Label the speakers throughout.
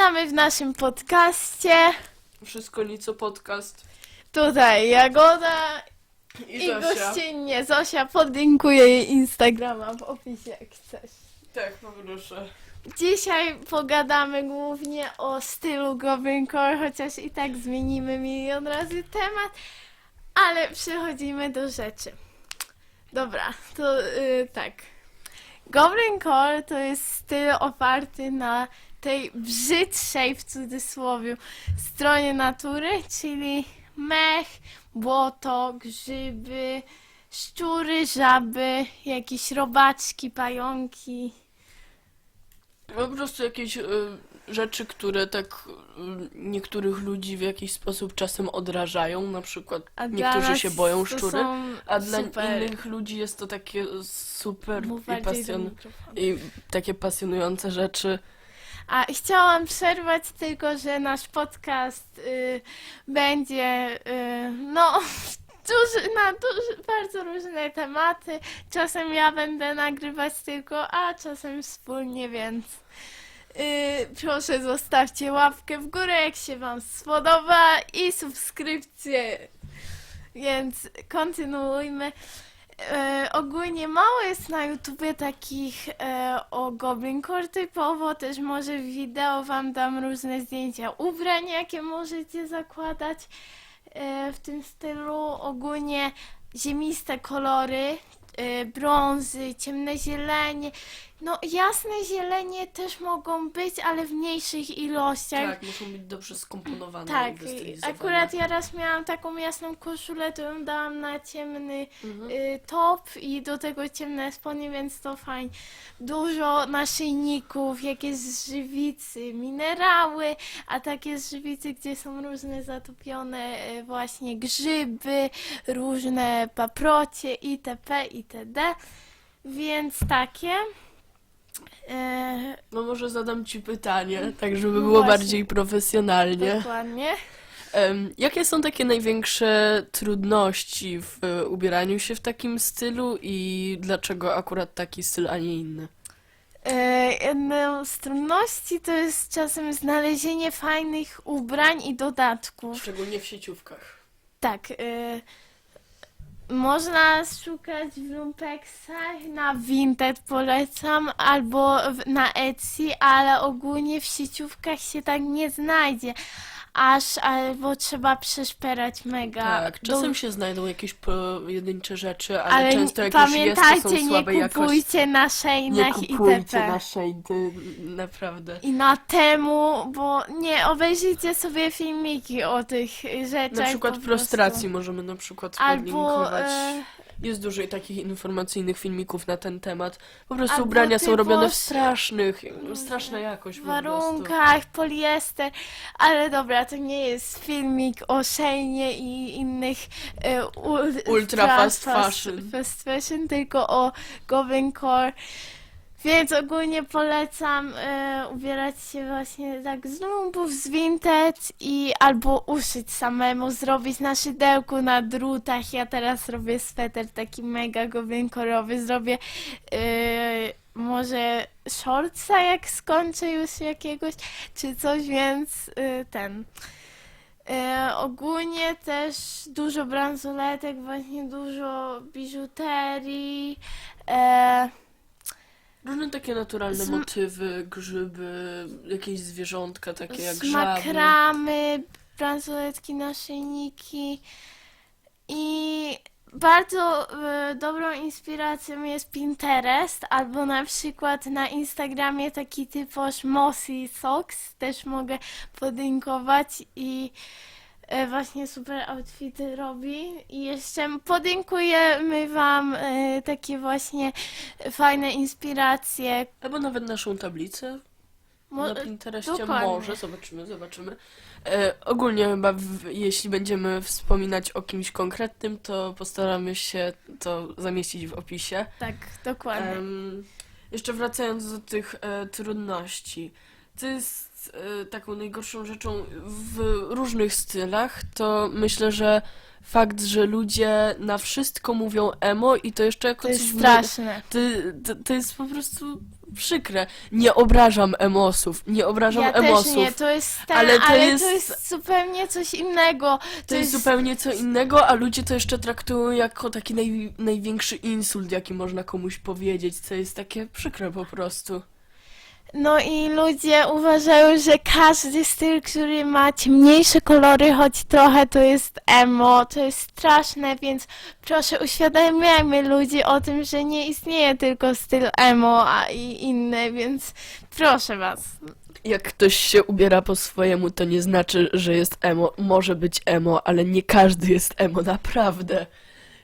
Speaker 1: Witamy w naszym podcaście.
Speaker 2: Wszystko nico podcast.
Speaker 1: Tutaj Jagoda
Speaker 2: I,
Speaker 1: i gościnnie Zosia. Podlinkuję jej Instagrama w opisie, jak chcesz.
Speaker 2: Tak, poproszę.
Speaker 1: Dzisiaj pogadamy głównie o stylu Goblin Core, chociaż i tak zmienimy milion razy temat, ale przechodzimy do rzeczy. Dobra, to y, tak. Goblin Core to jest styl oparty na tej brzydszej w cudzysłowie stronie natury, czyli mech, błoto, grzyby, szczury, żaby, jakieś robaczki, pająki.
Speaker 2: Po prostu jakieś y, rzeczy, które tak y, niektórych ludzi w jakiś sposób czasem odrażają. Na przykład
Speaker 1: A dla
Speaker 2: niektórzy
Speaker 1: nas
Speaker 2: się boją
Speaker 1: to
Speaker 2: szczury,
Speaker 1: są
Speaker 2: a dla
Speaker 1: super.
Speaker 2: innych ludzi jest to takie super
Speaker 1: Mów
Speaker 2: i,
Speaker 1: bardziej do
Speaker 2: pasjon...
Speaker 1: mikrofonu.
Speaker 2: i takie pasjonujące rzeczy.
Speaker 1: A chciałam przerwać tylko, że nasz podcast y, będzie y, no duży, na duży, bardzo różne tematy. Czasem ja będę nagrywać tylko, a czasem wspólnie, więc y, proszę zostawcie łapkę w górę, jak się wam spodoba i subskrypcję. Więc kontynuujmy. E, ogólnie mało jest na YouTubie takich e, o Goblin Core typowo, też może w wideo wam dam różne zdjęcia ubrań, jakie możecie zakładać e, w tym stylu. Ogólnie ziemiste kolory, e, brązy, ciemne zielenie. No jasne zielenie też mogą być, ale w mniejszych ilościach.
Speaker 2: Tak, muszą być dobrze skomponowane
Speaker 1: Tak,
Speaker 2: i wystylizowane.
Speaker 1: akurat ja raz miałam taką jasną koszulę, to ją dałam na ciemny
Speaker 2: Mhm.
Speaker 1: y, top i do tego ciemne spodnie, więc to fajnie. Dużo naszyjników, jakieś z żywicy, minerały, a takie z żywicy, gdzie są różne zatopione y, właśnie grzyby, różne paprocie itp. itd. Więc takie. E,
Speaker 2: No może zadam ci pytanie, tak żeby
Speaker 1: No
Speaker 2: było
Speaker 1: właśnie.
Speaker 2: bardziej profesjonalnie.
Speaker 1: dokładnie.
Speaker 2: Em, jakie są takie największe trudności w e, ubieraniu się w takim stylu i dlaczego akurat taki styl, a nie inny?
Speaker 1: E, Jedną z trudności to jest czasem znalezienie fajnych ubrań i dodatków.
Speaker 2: Szczególnie w sieciówkach.
Speaker 1: Tak, e, można szukać w lumpeksach, na Vinted polecam, albo w, na Etsy, ale ogólnie w sieciówkach się tak nie znajdzie. Aż albo trzeba przeszperać mega.
Speaker 2: Tak, czasem
Speaker 1: do-
Speaker 2: się znajdą jakieś pojedyncze rzeczy, ale,
Speaker 1: ale
Speaker 2: często jak już jest, to
Speaker 1: pamiętajcie,
Speaker 2: są
Speaker 1: nie
Speaker 2: słabej jakości.
Speaker 1: kupujcie na
Speaker 2: Nie
Speaker 1: szejnach
Speaker 2: kupujcie
Speaker 1: itp.
Speaker 2: na naprawdę.
Speaker 1: I na temu, bo nie, obejrzyjcie sobie filmiki o tych rzeczach.
Speaker 2: Na przykład
Speaker 1: prostu.
Speaker 2: możemy na przykład
Speaker 1: Albo
Speaker 2: podlinkować.
Speaker 1: e,
Speaker 2: Jest dużo takich informacyjnych filmików na ten temat. Po prostu
Speaker 1: Albo
Speaker 2: ubrania są robione w
Speaker 1: sz-
Speaker 2: strasznych, straszna jakość
Speaker 1: w
Speaker 2: po prostu.
Speaker 1: warunkach, poliester, ale dobra, to nie jest filmik o Sheinie i innych e, ul,
Speaker 2: Ultra
Speaker 1: fa-
Speaker 2: fast fashion.
Speaker 1: fast fashion, tylko o Goblin Core. Więc ogólnie polecam e, ubierać się właśnie tak z lumpów, z vintage i albo uszyć samemu, zrobić na szydełku, na drutach. Ja teraz robię sweter taki mega goblinkorowy, zrobię e, może shortsa jak skończę już jakiegoś, czy coś, więc e, ten... E, ogólnie też dużo bransoletek, właśnie dużo biżuterii, e,
Speaker 2: Różne takie naturalne
Speaker 1: Z-
Speaker 2: motywy, grzyby, jakieś zwierzątka takie jak żaby.
Speaker 1: makramy, bransoletki, naszyjniki i bardzo e, dobrą inspiracją jest Pinterest albo na przykład na Instagramie taki typoż Mossy Socks też mogę podlinkować i e, właśnie super outfity robi i jeszcze podziękujemy wam e, takie właśnie fajne inspiracje.
Speaker 2: Albo nawet naszą tablicę
Speaker 1: Mo-
Speaker 2: na Pinterestie.
Speaker 1: dokładnie.
Speaker 2: Może, zobaczymy, zobaczymy. E, ogólnie chyba, w, jeśli będziemy wspominać o kimś konkretnym, to postaramy się to zamieścić w opisie.
Speaker 1: Tak, dokładnie.
Speaker 2: Em, jeszcze wracając do tych e, trudności. To jest jest e, taką najgorszą rzeczą w różnych stylach, to myślę, że fakt, że ludzie na wszystko mówią emo i to jeszcze jako
Speaker 1: To
Speaker 2: coś
Speaker 1: jest straszne.
Speaker 2: To, to, to jest po prostu przykre. Nie obrażam emosów, nie obrażam
Speaker 1: Ja
Speaker 2: emosów.
Speaker 1: też nie, to jest ten,
Speaker 2: ale to
Speaker 1: to,
Speaker 2: jest-
Speaker 1: zupełnie coś innego.
Speaker 2: To jest zupełnie co innego, a ludzie to jeszcze traktują jako taki naj, największy insult, jaki można komuś powiedzieć, co jest takie przykre po prostu.
Speaker 1: No i ludzie uważają, że każdy styl, który ma ciemniejsze kolory, choć trochę to jest emo, to jest straszne, więc proszę uświadamiajmy ludzi o tym, że nie istnieje tylko styl emo, a i inne, więc proszę was.
Speaker 2: Jak ktoś się ubiera po swojemu, to nie znaczy, że jest emo. Może być emo, ale nie każdy jest emo, naprawdę.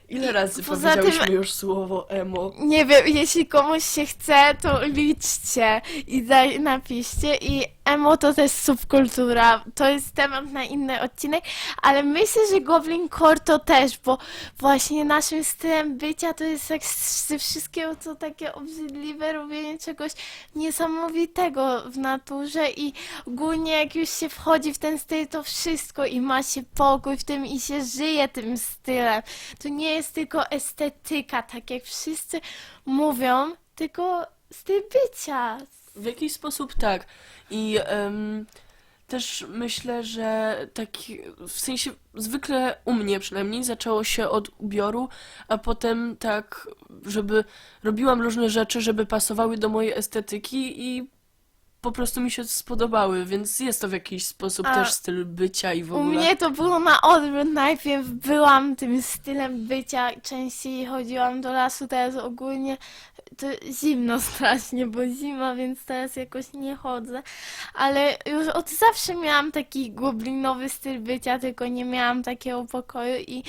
Speaker 2: Ile razy
Speaker 1: Poza tym-
Speaker 2: powiedziałyśmy już słowo emo?
Speaker 1: Nie wiem, jeśli komuś się chce, to liczcie i daj, napiszcie. I emo to też subkultura. To jest temat na inny odcinek, ale myślę, że Goblin Core to też, bo właśnie naszym stylem bycia to jest jak ze wszystkiego to takie obrzydliwe robienie czegoś niesamowitego w naturze i ogólnie jak już się wchodzi w ten styl, to wszystko i ma się pokój w tym i się żyje tym stylem. To nie jest tylko estetyka, tak jak wszyscy mówią, tylko styl bycia.
Speaker 2: W jakiś sposób tak. I em, też myślę, że taki, w sensie zwykle u mnie przynajmniej zaczęło się od ubioru, a potem tak, żeby robiłam różne rzeczy, żeby pasowały do mojej estetyki i po prostu mi się spodobały, więc jest to w jakiś sposób
Speaker 1: A
Speaker 2: też styl bycia i w
Speaker 1: U
Speaker 2: ogóle.
Speaker 1: mnie to było na odwrót. Najpierw byłam tym stylem bycia, częściej chodziłam do lasu, teraz ogólnie to zimno strasznie, bo zima, więc teraz jakoś nie chodzę. Ale już od zawsze miałam taki goblinowy styl bycia, tylko nie miałam takiego pokoju i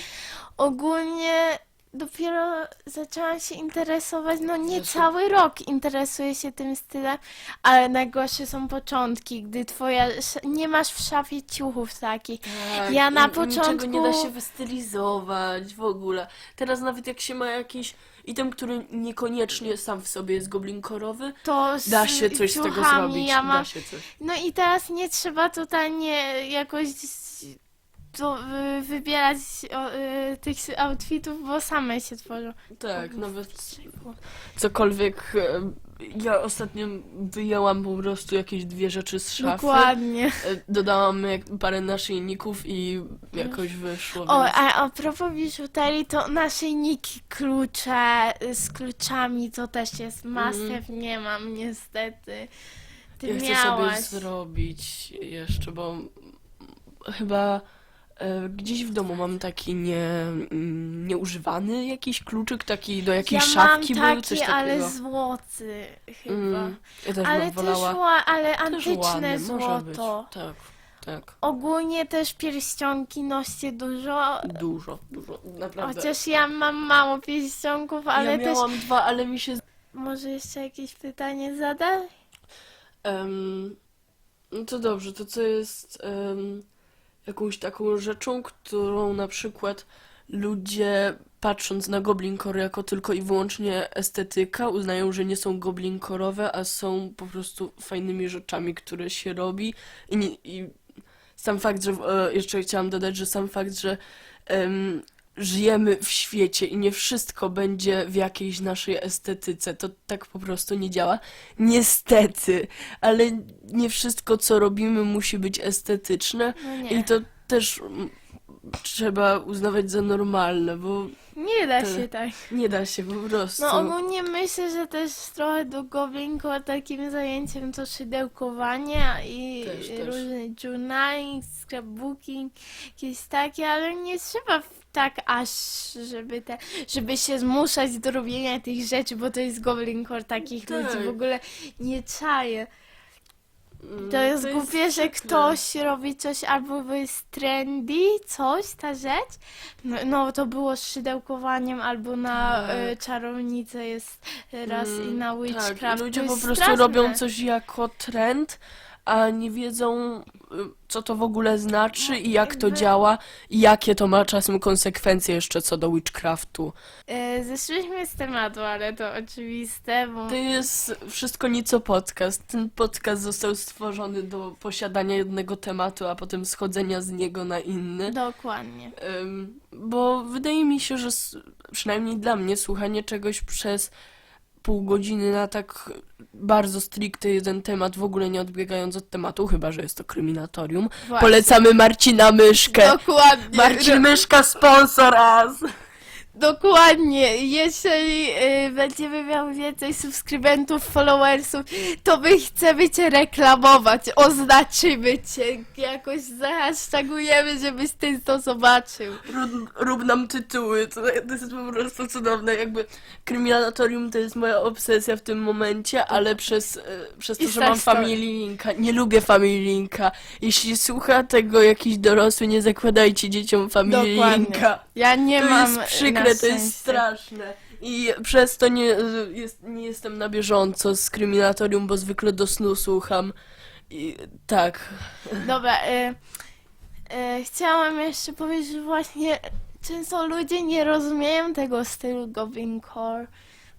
Speaker 1: ogólnie dopiero zaczęłam się interesować, no nie
Speaker 2: Zresztą-
Speaker 1: cały rok interesuję się tym stylem, ale najgorsze są początki, gdy twoja, nie masz w szafie ciuchów takich.
Speaker 2: Tak,
Speaker 1: Ja na
Speaker 2: Niczego nie da
Speaker 1: początku-
Speaker 2: się wystylizować w ogóle. Teraz nawet jak się ma jakiś item, który niekoniecznie sam w sobie jest goblinkorowy,
Speaker 1: To z
Speaker 2: da się coś z tego zrobić.
Speaker 1: Ja mam...
Speaker 2: Da się coś.
Speaker 1: No i teraz nie trzeba tutaj nie jakoś to, y, wybierać o, y, tych outfitów, bo same się tworzą.
Speaker 2: Tak, nawet cokolwiek. e, Ja ostatnio wyjęłam po prostu jakieś dwie rzeczy z szafy.
Speaker 1: Dokładnie.
Speaker 2: e, Dodałam jak parę naszyjników i jakoś wyszło.
Speaker 1: O,
Speaker 2: więc...
Speaker 1: a, a propos biżuterii, to naszyjniki, klucze y, z kluczami, to też jest
Speaker 2: Mhm.
Speaker 1: have. Nie mam niestety. Ty
Speaker 2: Ja chcę
Speaker 1: miałaś.
Speaker 2: sobie zrobić jeszcze, bo chyba gdzieś w domu mam taki nie, mm, nieużywany jakiś kluczyk, taki do jakiejś
Speaker 1: ja
Speaker 2: szafki
Speaker 1: mam
Speaker 2: był, coś
Speaker 1: taki,
Speaker 2: takiego.
Speaker 1: ale złoty chyba.
Speaker 2: Mm, ja też
Speaker 1: ale
Speaker 2: bym wolała.
Speaker 1: też ła, ale
Speaker 2: Też
Speaker 1: antyczne
Speaker 2: ładny, być.
Speaker 1: złoto.
Speaker 2: Tak, tak.
Speaker 1: Ogólnie też pierścionki noście dużo,
Speaker 2: Dużo, dużo, naprawdę.
Speaker 1: chociaż ja mam mało pierścionków, ale
Speaker 2: ja
Speaker 1: też
Speaker 2: miałam dwa, ale mi się...
Speaker 1: może jeszcze jakieś pytanie zadać?
Speaker 2: Um, no to dobrze, to co jest em, jakąś taką rzeczą, którą na przykład ludzie patrząc na Goblin Core jako tylko i wyłącznie estetyka, uznają, że nie są Goblin Core'owe, a są po prostu fajnymi rzeczami, które się robi. I, i sam fakt, że e, jeszcze chciałam dodać, że sam fakt, że żyjemy w świecie i nie wszystko będzie w jakiejś naszej estetyce, to tak po prostu nie działa. Niestety, ale nie wszystko, co robimy, musi być estetyczne
Speaker 1: No nie.
Speaker 2: i to też trzeba uznawać za normalne, bo
Speaker 1: Nie da się tak.
Speaker 2: nie da się po prostu.
Speaker 1: No ogólnie myślę, że też trochę do Goblin Core takim zajęciem to szydełkowanie i
Speaker 2: Też, też.
Speaker 1: różny journaling, scrapbooking, jakieś takie, ale nie trzeba w- tak aż, żeby te, żeby się zmuszać do robienia tych rzeczy, bo to jest Goblin Core takich
Speaker 2: Tak.
Speaker 1: ludzi w ogóle nie czaje.
Speaker 2: Mm,
Speaker 1: To jest głupie, że ktoś robi coś albo bo jest trendy, coś, ta rzecz. No, no to było z szydełkowaniem albo na
Speaker 2: Tak.
Speaker 1: y, czarownicę jest raz
Speaker 2: Mm,
Speaker 1: i na
Speaker 2: Tak,
Speaker 1: witchcraft.
Speaker 2: i ludzie po prostu
Speaker 1: straszne.
Speaker 2: robią coś jako trend, a nie wiedzą, y, co to w ogóle znaczy i jak to działa i jakie to ma czasem konsekwencje jeszcze co do witchcraftu.
Speaker 1: E, Zeszliśmy z tematu, ale to oczywiste, bo
Speaker 2: To jest wszystko nieco podcast. Ten podcast został stworzony do posiadania jednego tematu, a potem schodzenia z niego na inny.
Speaker 1: dokładnie.
Speaker 2: Bo wydaje mi się, że przynajmniej dla mnie słuchanie czegoś przez pół godziny na tak bardzo stricte jeden temat, w ogóle nie odbiegając od tematu, chyba że jest to kryminatorium.
Speaker 1: Właśnie.
Speaker 2: Polecamy Marcina Myszkę.
Speaker 1: Dokładnie.
Speaker 2: Marcin Myszka sponsor!
Speaker 1: Dokładnie. Jeżeli y, będziemy miał więcej subskrybentów, followersów, to my chcemy cię reklamować. Oznaczymy cię. Jakoś zahashtagujemy, żebyś ty to zobaczył.
Speaker 2: Rób, rób nam tytuły, to, to jest po prostu cudowne. Jakby kryminatorium to jest moja obsesja w tym momencie, ale przez, e, przez to,
Speaker 1: I
Speaker 2: że mam Family Linka, nie lubię Family Linka. Jeśli słucha tego jakiś dorosły, nie zakładajcie dzieciom Family
Speaker 1: Dokładnie.
Speaker 2: Linka.
Speaker 1: Ja nie
Speaker 2: to
Speaker 1: mam.
Speaker 2: jest przykre, to jest straszne. I przez to nie, jest, nie jestem na bieżąco z kryminatorium, bo zwykle do snu słucham. I tak.
Speaker 1: Dobra, y, y, chciałam jeszcze powiedzieć, że właśnie często ludzie nie rozumieją tego stylu Goblin Core.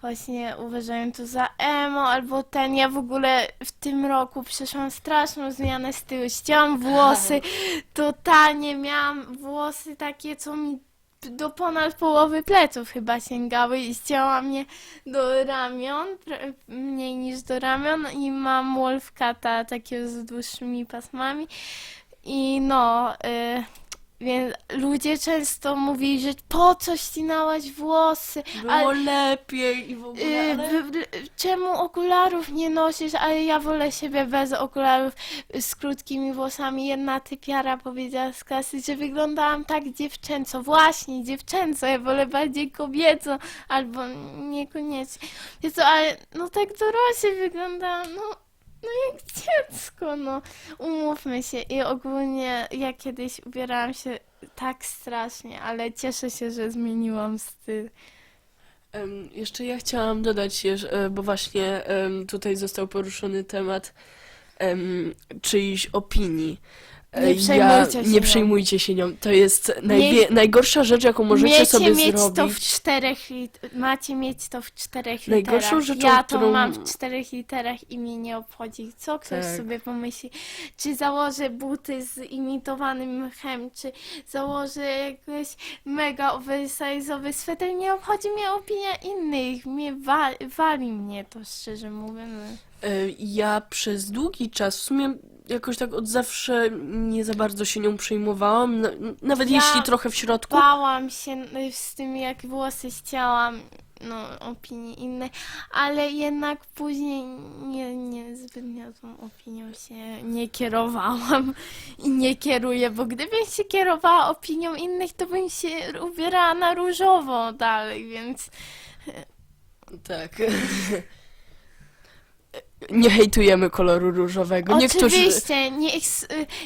Speaker 1: Właśnie uważają to za emo albo ten. Ja w ogóle w tym roku przeszłam straszną zmianę stylu. Ścięłam włosy, totalnie miałam włosy takie, co mi do ponad połowy pleców chyba sięgały i ścięłam je do ramion, mniej niż do ramion i mam wolfcata takiego z dłuższymi pasmami. I no, y, więc ludzie często mówili, że po co ścinałaś włosy,
Speaker 2: Było
Speaker 1: ale
Speaker 2: lepiej i w ogóle.
Speaker 1: y,
Speaker 2: Ale...
Speaker 1: w- w- czemu okularów nie nosisz, ale ja wolę siebie bez okularów y, z krótkimi włosami. Jedna typiara powiedziała z klasy, że wyglądałam tak dziewczęco, właśnie dziewczęco, ja wolę bardziej kobieco, albo niekoniecznie. Wiesz co, ale no tak dorośli wyglądałam, no, no jak dziecko, no. Umówmy się i ogólnie ja kiedyś ubierałam się tak strasznie, ale cieszę się, że zmieniłam styl.
Speaker 2: Jeszcze ja chciałam dodać, e, bo właśnie tutaj został poruszony temat em, czyjś opinii. E,
Speaker 1: Nie przejmujcie się
Speaker 2: nie
Speaker 1: nią.
Speaker 2: przejmujcie się nią. To jest najwie- najgorsza rzecz, jaką możecie sobie
Speaker 1: mieć
Speaker 2: zrobić.
Speaker 1: to w czterech lit- macie mieć to w czterech
Speaker 2: Najgorszą
Speaker 1: literach.
Speaker 2: rzeczą,
Speaker 1: ja to
Speaker 2: którą-
Speaker 1: mam w czterech literach i mnie nie obchodzi. Co ktoś
Speaker 2: Tak.
Speaker 1: sobie pomyśli? Czy założę buty z imitowanym mchem, czy założę jakiś mega oversize'owy sweter? Nie obchodzi mnie opinia innych. Mnie wa- wali mnie to, szczerze mówiąc.
Speaker 2: E, Ja przez długi czas, w sumie jakoś tak od zawsze nie za bardzo się nią przejmowałam, na- nawet
Speaker 1: Ja
Speaker 2: jeśli trochę w środku.
Speaker 1: Bałam się y, z tym, jak włosy ścięłam, no, opinii innej, ale jednak później nie, nie zbytnio tą opinią się nie kierowałam i nie kieruję, bo gdybym się kierowała opinią innych, to bym się ubierała na różowo dalej, więc
Speaker 2: Tak. Nie hejtujemy koloru różowego. Niektórzy.
Speaker 1: oczywiście nie,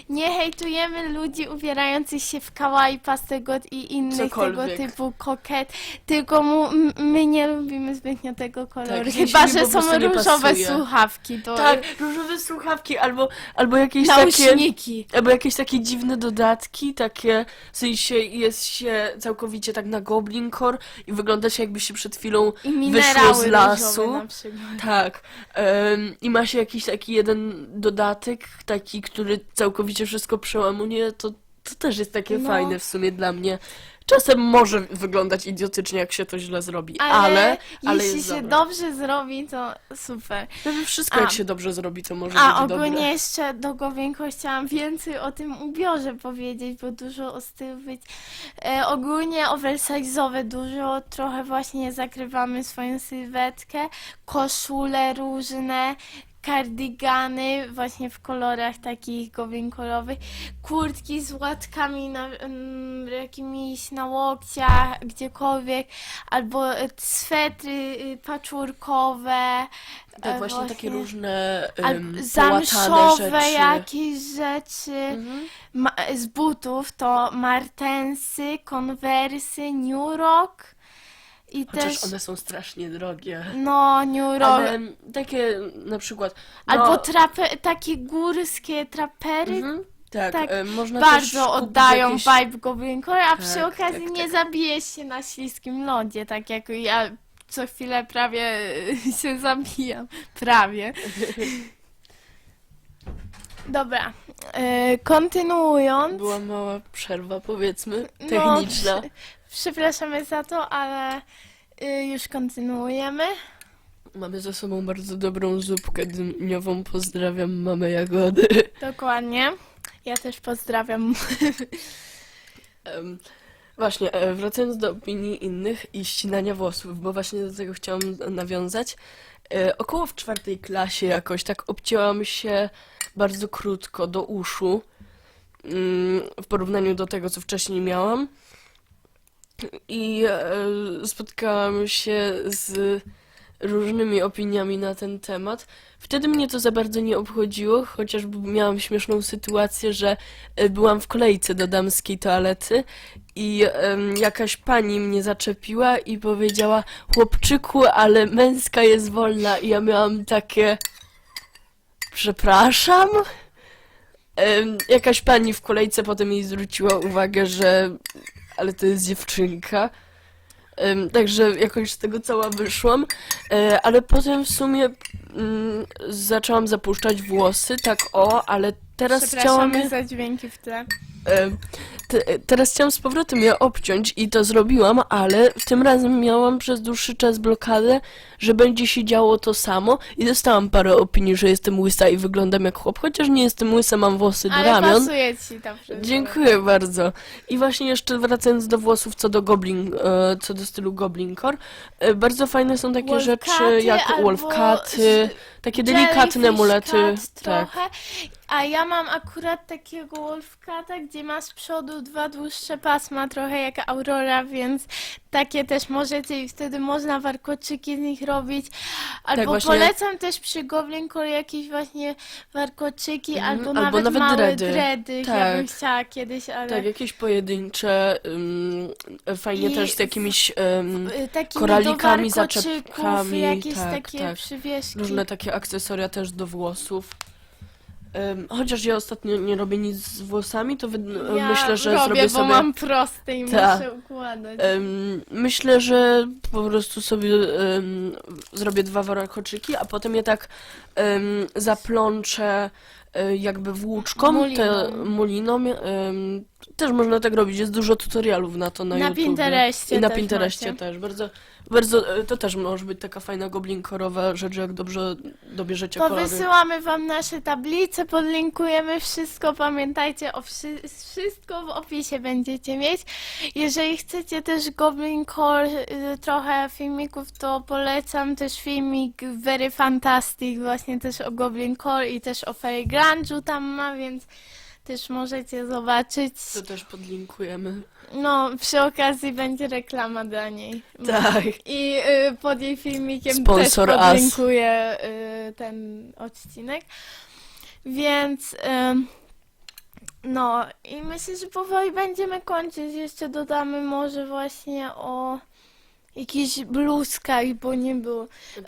Speaker 1: nie hejtujemy ludzi ubierających się w kawaii, pastegot i innych
Speaker 2: Cokolwiek.
Speaker 1: tego typu koket, tylko mu, my nie lubimy zbytnio tego koloru,
Speaker 2: Tak,
Speaker 1: chyba,
Speaker 2: jeśli
Speaker 1: że
Speaker 2: po prostu
Speaker 1: są
Speaker 2: nie
Speaker 1: różowe
Speaker 2: pasuje.
Speaker 1: słuchawki, to
Speaker 2: Tak, różowe słuchawki albo, albo jakieś takie.
Speaker 1: nauśniki.
Speaker 2: Albo jakieś takie dziwne dodatki, takie w sensie jest się całkowicie tak na Goblin Core i wygląda się jakby się przed chwilą
Speaker 1: I minerały
Speaker 2: z lasu.
Speaker 1: różowe na przykład.
Speaker 2: Tak. em, I ma się jakiś taki jeden dodatek, taki, który całkowicie wszystko przełamuje, to, to też jest takie
Speaker 1: No.
Speaker 2: fajne w sumie dla mnie. Czasem może wyglądać idiotycznie, jak się to źle zrobi, ale,
Speaker 1: Ale,
Speaker 2: ale,
Speaker 1: jeśli
Speaker 2: jest
Speaker 1: się
Speaker 2: dobre.
Speaker 1: dobrze zrobi, to super.
Speaker 2: Wszystko
Speaker 1: A.
Speaker 2: jak się dobrze zrobi, to może
Speaker 1: A
Speaker 2: być
Speaker 1: ogólnie
Speaker 2: dobre.
Speaker 1: jeszcze do Gowienko chciałam więcej o tym ubiorze powiedzieć, bo dużo o stylu być. E, ogólnie oversize'owe dużo, trochę właśnie zakrywamy swoją sylwetkę, koszule różne, kardigany właśnie w kolorach takich gowinkolowych, kurtki z łatkami na, mm, jakimiś na łokciach, gdziekolwiek, albo swetry y, patchworkowe,
Speaker 2: Tak,
Speaker 1: e,
Speaker 2: właśnie takie różne um,
Speaker 1: zamszowe
Speaker 2: rzeczy.
Speaker 1: jakieś rzeczy.
Speaker 2: Mhm.
Speaker 1: Ma, z butów to martensy, konwersy, New Rock i
Speaker 2: Chociaż
Speaker 1: też,
Speaker 2: one są strasznie drogie.
Speaker 1: no, neuro...
Speaker 2: Ale takie na przykład. No,
Speaker 1: Albo trape, takie górskie trapery
Speaker 2: mhm, tak,
Speaker 1: tak,
Speaker 2: e, można też
Speaker 1: bardzo
Speaker 2: kupić
Speaker 1: oddają
Speaker 2: jakieś...
Speaker 1: vibe Goblin Core, a przy
Speaker 2: Tak,
Speaker 1: okazji
Speaker 2: tak,
Speaker 1: nie
Speaker 2: tak.
Speaker 1: zabijesz się na śliskim lodzie, tak jak ja co chwilę prawie się zabijam. Prawie. Dobra, e, kontynuując.
Speaker 2: Była mała przerwa, powiedzmy,
Speaker 1: No,
Speaker 2: techniczna.
Speaker 1: prze- Przepraszamy za to, ale y, już kontynuujemy.
Speaker 2: Mamy za sobą bardzo dobrą zupkę dniową. Pozdrawiam mamę Jagody.
Speaker 1: Dokładnie. Ja też pozdrawiam.
Speaker 2: Em, Właśnie, e, wracając do opinii innych i ścinania włosów, bo właśnie do tego chciałam nawiązać. E, Około w czwartej klasie jakoś tak obcięłam się bardzo krótko do uszu mm, w porównaniu do tego, co wcześniej miałam. I e, spotkałam się z różnymi opiniami na ten temat. Wtedy mnie to za bardzo nie obchodziło, chociaż miałam śmieszną sytuację, że e, byłam w kolejce do damskiej toalety i em, jakaś pani mnie zaczepiła i powiedziała chłopczyku, ale męska jest wolna i ja miałam takie przepraszam? Jakaś pani w kolejce potem jej zwróciła uwagę, że ale to jest dziewczynka. Także jakoś z tego cała wyszłam, e, ale potem w sumie mm, zaczęłam zapuszczać włosy, tak o, ale teraz chciałam
Speaker 1: Przepraszamy
Speaker 2: je...
Speaker 1: za dźwięki w tle.
Speaker 2: E, te, teraz chciałam z powrotem je obciąć i to zrobiłam, ale tym razem miałam przez dłuższy czas blokadę, że będzie się działo to samo i dostałam parę opinii, że jestem łysa i wyglądam jak chłop, chociaż nie jestem łysa, mam włosy do
Speaker 1: Ale
Speaker 2: ramion.
Speaker 1: pasuje ci to wszystko.
Speaker 2: Dziękuję bardzo. I właśnie jeszcze wracając do włosów, co do goblin, e, co do stylu goblin core, e, bardzo fajne są takie rzeczy jak
Speaker 1: albo
Speaker 2: wolfkaty, takie delikatne mulety. Tak.
Speaker 1: A ja mam akurat takiego wolfkata, gdzie ma z przodu dwa dłuższe pasma, trochę jak Aurora, więc takie też możecie i wtedy można warkoczyki z nich robić. Albo
Speaker 2: Tak, właśnie-
Speaker 1: polecam też przy Goblin Core jakieś właśnie warkoczyki,
Speaker 2: Mhm,
Speaker 1: albo,
Speaker 2: albo
Speaker 1: nawet,
Speaker 2: nawet
Speaker 1: małe
Speaker 2: dready.
Speaker 1: dready. Ja
Speaker 2: Tak.
Speaker 1: bym chciała kiedyś, ale
Speaker 2: Tak, jakieś pojedyncze, ym, fajnie
Speaker 1: I
Speaker 2: też z jakimiś ym,
Speaker 1: y, takimi
Speaker 2: koralikami,
Speaker 1: do warkoczyków,
Speaker 2: zaczepkami,
Speaker 1: jakieś
Speaker 2: tak,
Speaker 1: takie
Speaker 2: tak.
Speaker 1: przywieszki.
Speaker 2: różne takie akcesoria też do włosów. Chociaż ja ostatnio nie robię nic z włosami, to wy-
Speaker 1: ja
Speaker 2: myślę, że
Speaker 1: robię,
Speaker 2: zrobię
Speaker 1: bo
Speaker 2: sobie...
Speaker 1: mam proste i
Speaker 2: Tak.
Speaker 1: muszę układać.
Speaker 2: Em, myślę, że po prostu sobie em, zrobię dwa warakoczyki, a potem je tak em, zaplączę jakby włóczką,
Speaker 1: Muliną.
Speaker 2: te muliną. em, też można tak robić, jest dużo tutorialów na to na,
Speaker 1: Na
Speaker 2: YouTubie.
Speaker 1: Pinterestie
Speaker 2: I na
Speaker 1: też
Speaker 2: Pinterestie
Speaker 1: macie.
Speaker 2: też. Bardzo, bardzo, e, to też może być taka fajna goblinkorowa rzecz, jak dobrze dobierzecie kolory.
Speaker 1: Powysyłamy wam nasze tablice, podlinkujemy wszystko, pamiętajcie o wszy wszystko w opisie będziecie mieć. Jeżeli chcecie też Goblin Core y, trochę filmików, to polecam też filmik Very Fantastic właśnie też o Goblin Core i też o Fairy Grunge'u tam ma, więc też możecie zobaczyć.
Speaker 2: To też podlinkujemy.
Speaker 1: No, przy okazji będzie reklama dla niej.
Speaker 2: Tak.
Speaker 1: I y, pod jej filmikiem
Speaker 2: Sponsor
Speaker 1: też podlinkuję y, ten odcinek. Więc ym, no i myślę, że powoli będziemy kończyć. Jeszcze dodamy może właśnie o jakichś bluzkach, bo nie było. Y,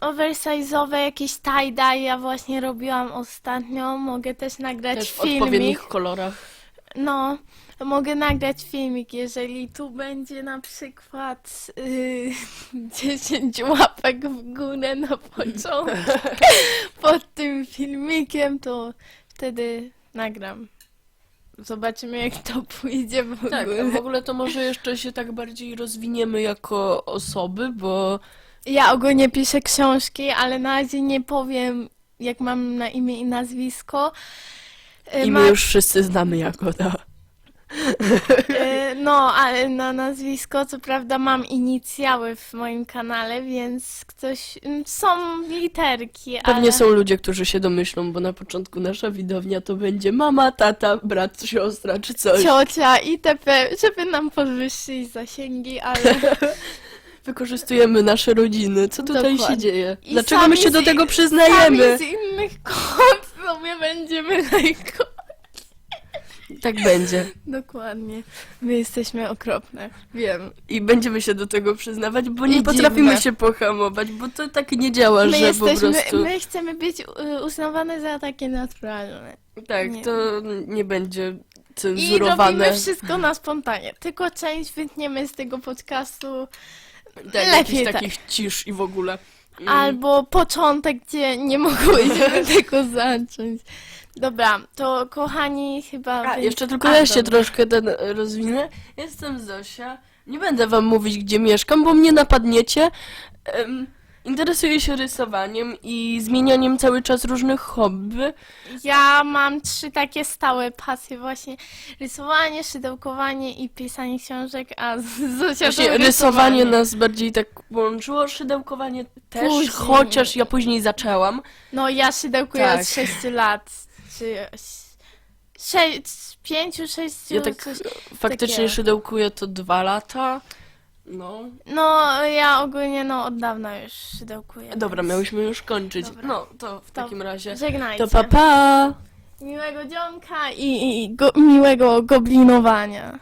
Speaker 1: oversize'owe jakieś tie-dye ja właśnie robiłam ostatnio. Mogę też nagrać
Speaker 2: Też w
Speaker 1: filmik.
Speaker 2: odpowiednich kolorach.
Speaker 1: No, mogę nagrać filmik, jeżeli tu będzie na przykład y, 10 łapek w górę na początku pod tym filmikiem, to wtedy nagram. Zobaczymy, jak to pójdzie w
Speaker 2: Tak,
Speaker 1: ogóle.
Speaker 2: w ogóle to może jeszcze się tak bardziej rozwiniemy jako osoby, bo
Speaker 1: Ja ogólnie piszę książki, ale na razie nie powiem, jak mam na imię i nazwisko. Y,
Speaker 2: i
Speaker 1: ma-
Speaker 2: my już wszyscy znamy Jagoda.
Speaker 1: E, No, ale na nazwisko, co prawda mam inicjały w moim kanale, więc ktoś... m, Są literki,
Speaker 2: Pewnie
Speaker 1: ale...
Speaker 2: są ludzie, którzy się domyślą, bo na początku nasza widownia to będzie mama, tata, brat, siostra czy coś.
Speaker 1: Ciocia itp., żeby nam podwyższyć zasięgi, ale...
Speaker 2: Wykorzystujemy nasze rodziny. Co tutaj się
Speaker 1: Dokładnie.
Speaker 2: dzieje?
Speaker 1: I
Speaker 2: Dlaczego
Speaker 1: sami
Speaker 2: my się do
Speaker 1: z-
Speaker 2: tego przyznajemy?
Speaker 1: Sami z innych kont sobie będziemy lajkować.
Speaker 2: Tak będzie.
Speaker 1: Dokładnie. My jesteśmy okropne. Wiem.
Speaker 2: I będziemy się do tego przyznawać, bo nie
Speaker 1: I
Speaker 2: potrafimy
Speaker 1: dziwne.
Speaker 2: się pohamować, bo to tak nie działa,
Speaker 1: My
Speaker 2: że
Speaker 1: jesteśmy,
Speaker 2: po prostu...
Speaker 1: my chcemy być y, uznawane za takie naturalne.
Speaker 2: Tak,
Speaker 1: nie.
Speaker 2: to nie będzie
Speaker 1: I
Speaker 2: cenzurowane.
Speaker 1: robimy wszystko na spontanie. Tylko część wytniemy z tego podcastu.
Speaker 2: tak,
Speaker 1: lepiej
Speaker 2: jakichś
Speaker 1: tak.
Speaker 2: takich cisz i w ogóle.
Speaker 1: Albo początek, gdzie nie mogłyśmy tego zacząć. Dobra, to kochani, chyba.
Speaker 2: A, jeszcze tylko
Speaker 1: A,
Speaker 2: ja się
Speaker 1: dobra.
Speaker 2: troszkę ten e, rozwinę. Jestem Zosia. Nie będę wam mówić, gdzie mieszkam, bo mnie napadniecie. Em, interesuję się rysowaniem i zmienianiem cały czas różnych hobby.
Speaker 1: Ja mam trzy takie stałe pasje, właśnie rysowanie, szydełkowanie i pisanie książek, a Zosia
Speaker 2: Właśnie
Speaker 1: to
Speaker 2: rysowanie nas bardziej tak łączyło, szydełkowanie też,
Speaker 1: Później.
Speaker 2: chociaż ja później zaczęłam.
Speaker 1: No ja szydełkuję
Speaker 2: Tak.
Speaker 1: od 6 lat, czy 6, 5, 6,
Speaker 2: Ja tak
Speaker 1: coś.
Speaker 2: faktycznie
Speaker 1: takiego.
Speaker 2: szydełkuję to dwa lata. No.
Speaker 1: No ja ogólnie no od dawna już szydełkuję.
Speaker 2: Dobra,
Speaker 1: więc
Speaker 2: miałyśmy już kończyć.
Speaker 1: Dobra.
Speaker 2: No, to w
Speaker 1: To
Speaker 2: takim razie.
Speaker 1: Żegnajcie.
Speaker 2: To papa! Pa.
Speaker 1: Miłego dzionka i, i go, miłego goblinowania.